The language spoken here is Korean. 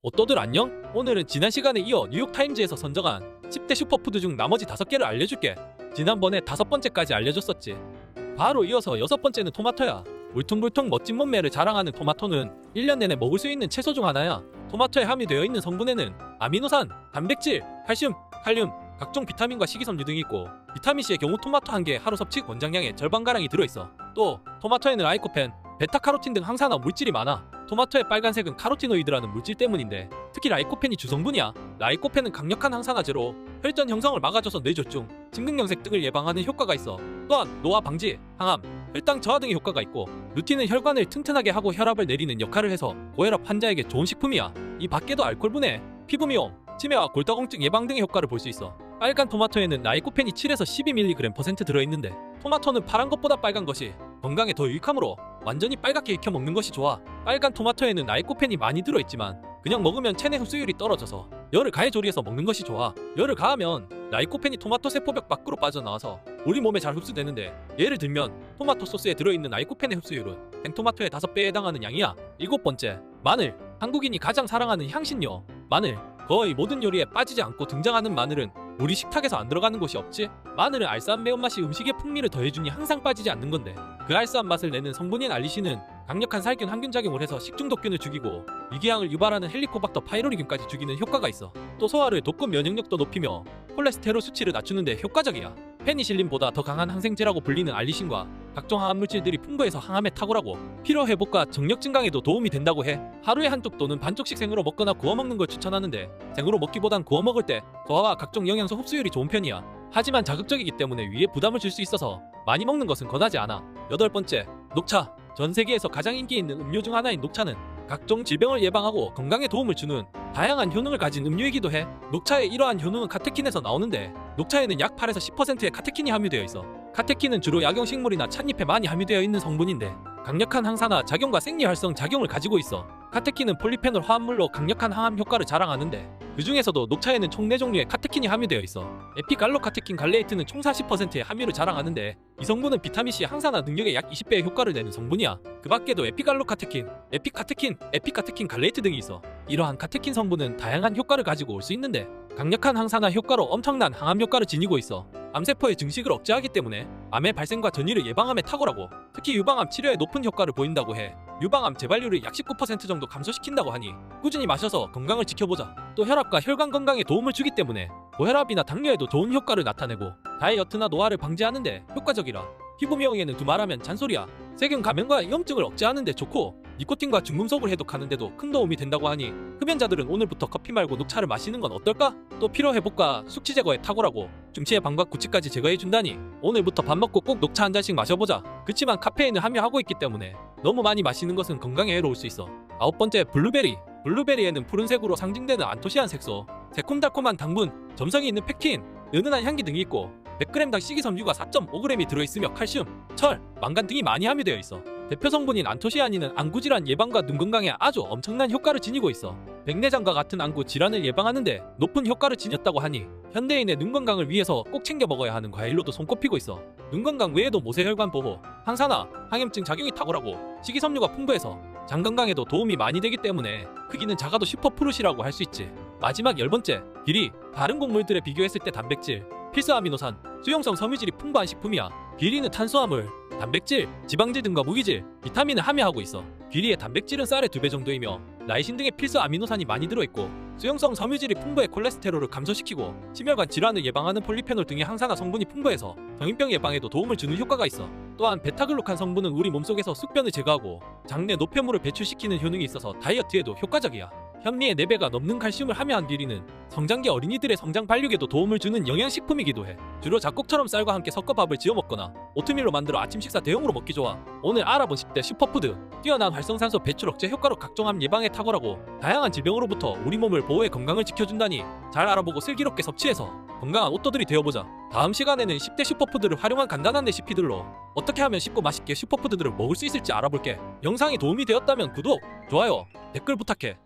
오또들 안녕? 오늘은 지난 시간에 이어 뉴욕타임즈에서 선정한 10대 슈퍼푸드 중 나머지 5개를 알려줄게. 지난번에 다섯 번째까지 알려줬었지. 바로 이어서 여섯 번째는 토마토야. 울퉁불퉁 멋진 몸매를 자랑하는 토마토는 1년 내내 먹을 수 있는 채소 중 하나야. 토마토에 함유되어 있는 성분에는 아미노산, 단백질, 칼슘, 칼륨, 각종 비타민과 식이섬유 등이 있고 비타민C의 경우 토마토 한개 하루 섭취 권장량의 절반가량이 들어있어. 또 토마토에는 라이코펜, 베타카로틴 등 항산화 물질이 많아. 토마토의 빨간색은 카로티노이드라는 물질 때문인데 특히 라이코펜이 주성분이야. 라이코펜은 강력한 항산화제로 혈전 형성을 막아줘서 뇌졸중, 심근경색 등을 예방하는 효과가 있어. 또한 노화 방지, 항암, 혈당 저하 등의 효과가 있고 루틴은 혈관을 튼튼하게 하고 혈압을 내리는 역할을 해서 고혈압 환자에게 좋은 식품이야. 이 밖에도 알코올 분해, 피부 미용, 치매와 골다공증 예방 등의 효과를 볼 수 있어. 빨간 토마토에는 라이코펜이 7에서 12mg% 들어있는데 토마토는 파란 것보다 빨간 것이 건강에 더 유익하므로 완전히 빨갛게 익혀 먹는 것이 좋아. 빨간 토마토에는 라이코펜이 많이 들어있지만 그냥 먹으면 체내 흡수율이 떨어져서 열을 가해 조리해서 먹는 것이 좋아. 열을 가하면 라이코펜이 토마토 세포벽 밖으로 빠져나와서 우리 몸에 잘 흡수되는데 예를 들면 토마토 소스에 들어있는 라이코펜의 흡수율은 생토마토의 5배에 해당하는 양이야. 일곱 번째, 마늘. 한국인이 가장 사랑하는 향신료. 마늘. 거의 모든 요리에 빠지지 않고 등장하는 마늘은 우리 식탁에서 안 들어가는 곳이 없지? 마늘은 알싸한 매운맛이 음식의 풍미를 더해주니 항상 빠지지 않는 건데. 그 알싸한 맛을 내는 성분인 알리신은 강력한 살균 항균 작용을 해서 식중독균을 죽이고 위궤양을 유발하는 헬리코박터 파이로리균까지 죽이는 효과가 있어. 또 소화를 돕고 면역력도 높이며 콜레스테롤 수치를 낮추는데 효과적이야. 페니실린보다 더 강한 항생제라고 불리는 알리신과 각종 항암 물질들이 풍부해서 항암에 탁월하고 피로 회복과 정력 증강에도 도움이 된다고 해. 하루에 한쪽 또는 반쪽씩 생으로 먹거나 구워 먹는 걸 추천하는데 생으로 먹기보단 구워 먹을 때 소화와 각종 영양소 흡수율이 좋은 편이야. 하지만 자극적이기 때문에 위에 부담을 줄 수 있어서 많이 먹는 것은 권하지 않아. 여덟 번째, 녹차. 전 세계에서 가장 인기 있는 음료 중 하나인 녹차는 각종 질병을 예방하고 건강에 도움을 주는 다양한 효능을 가진 음료이기도 해. 녹차의 이러한 효능은 카테킨에서 나오는데 녹차에는 약 8에서 10%의 카테킨이 함유되어 있어. 카테킨은 주로 약용식물이나 찻잎에 많이 함유되어 있는 성분인데 강력한 항산화 작용과 생리활성 작용을 가지고 있어. 카테킨은 폴리페놀 화합물로 강력한 항암 효과를 자랑하는데 그 중에서도 녹차에는 총 4종류의 카테킨이 함유되어 있어. 에피갈로카테킨 갈레이트는 총 40%의 함유를 자랑하는데 이 성분은 비타민C 항산화 능력의 약 20배의 효과를 내는 성분이야. 그 밖에도 에피갈로카테킨, 에피카테킨, 에피카테킨 갈레이트 등이 있어. 이러한 카테킨 성분은 다양한 효과를 가지고 올 수 있는데 강력한 항산화 효과로 엄청난 항암 효과를 지니고 있어. 암세포의 증식을 억제하기 때문에 암의 발생과 전이를 예방함에 탁월하고 특히 유방암 치료에 높은 효과를 보인다고 해. 유방암 재발률을 약 19% 정도 감소시킨다고 하니 꾸준히 마셔서 건강을 지켜보자. 또 혈압과 혈관 건강에 도움을 주기 때문에 고혈압이나 당뇨에도 좋은 효과를 나타내고 다이어트나 노화를 방지하는데 효과적이라. 피부 미용에는 두말하면 잔소리야. 세균 감염과 위험증을 억제하는데 좋고 니코틴과 중금속을 해독하는데도 큰 도움이 된다고 하니 흡연자들은 오늘부터 커피 말고 녹차를 마시는 건 어떨까? 또 피로 회복과 숙취 제거에 탁월하고 중치의 방과 구취까지 제거해 준다니 오늘부터 밥 먹고 꼭 녹차 한 잔씩 마셔보자. 그치만 카페인을 함유하고 있기 때문에 너무 많이 마시는 것은 건강에 해로울 수 있어. 아홉 번째 블루베리. 블루베리에는 푸른색으로 상징되는 안토시안 색소, 새콤달콤한 당분, 점성이 있는 펙틴, 은은한 향기 등이 있고 100g당 식이섬유가 4.5g이 들어있으며 칼슘, 철, 망간 등이 많이 함유되어 있어. 대표 성분인 안토시아닌은 안구 질환 예방과 눈 건강에 아주 엄청난 효과를 지니고 있어. 백내장과 같은 안구 질환을 예방하는데 높은 효과를 지녔다고 하니 현대인의 눈 건강을 위해서 꼭 챙겨 먹어야 하는 과일로도 손꼽히고 있어. 눈 건강 외에도 모세혈관 보호, 항산화, 항염증 작용이 탁월하고 식이섬유가 풍부해서 장 건강에도 도움이 많이 되기 때문에 크기는 작아도 슈퍼프루시라고 할 수 있지. 마지막 열 번째, 비리. 다른 곡물들에 비교했을 때 단백질, 필수 아미노산, 수용성 섬유질이 풍부한 식품이야. 비리는 탄수화물, 단백질, 지방질 등과 무기질, 비타민을 함유하고 있어. 비리의 단백질은 쌀의 두 배 정도이며 라이신 등의 필수 아미노산이 많이 들어있고 수용성 섬유질이 풍부해 콜레스테롤을 감소시키고 심혈관 질환을 예방하는 폴리페놀 등의 항산화 성분이 풍부해서 성인병 예방에도 도움을 주는 효과가 있어. 또한 베타글루칸 성분은 우리 몸속에서 숙변을 제거하고 장내 노폐물을 배출시키는 효능이 있어서 다이어트에도 효과적이야. 현미의 4배가 넘는 칼슘을 함유한 비리는 성장기 어린이들의 성장 발육에도 도움을 주는 영양식품이기도 해. 주로 잡곡처럼 쌀과 함께 섞어 밥을 지어 먹거나 오트밀로 만들어 아침 식사 대용으로 먹기 좋아. 오늘 알아본 10대 슈퍼푸드. 뛰어난 활성산소 배출 억제 효과로 각종 암 예방에 탁월하고 다양한 질병으로부터 우리 몸을 보호해 건강을 지켜준다니 잘 알아보고 슬기롭게 섭취해서 건강한 오또들이 되어보자. 다음 시간에는 10대 슈퍼푸드를 활용한 간단한 레시피들로 어떻게 하면 쉽고 맛있게 슈퍼푸드들을 먹을 수 있을지 알아볼게. 영상이 도움이 되었다면 구독, 좋아요, 댓글 부탁해.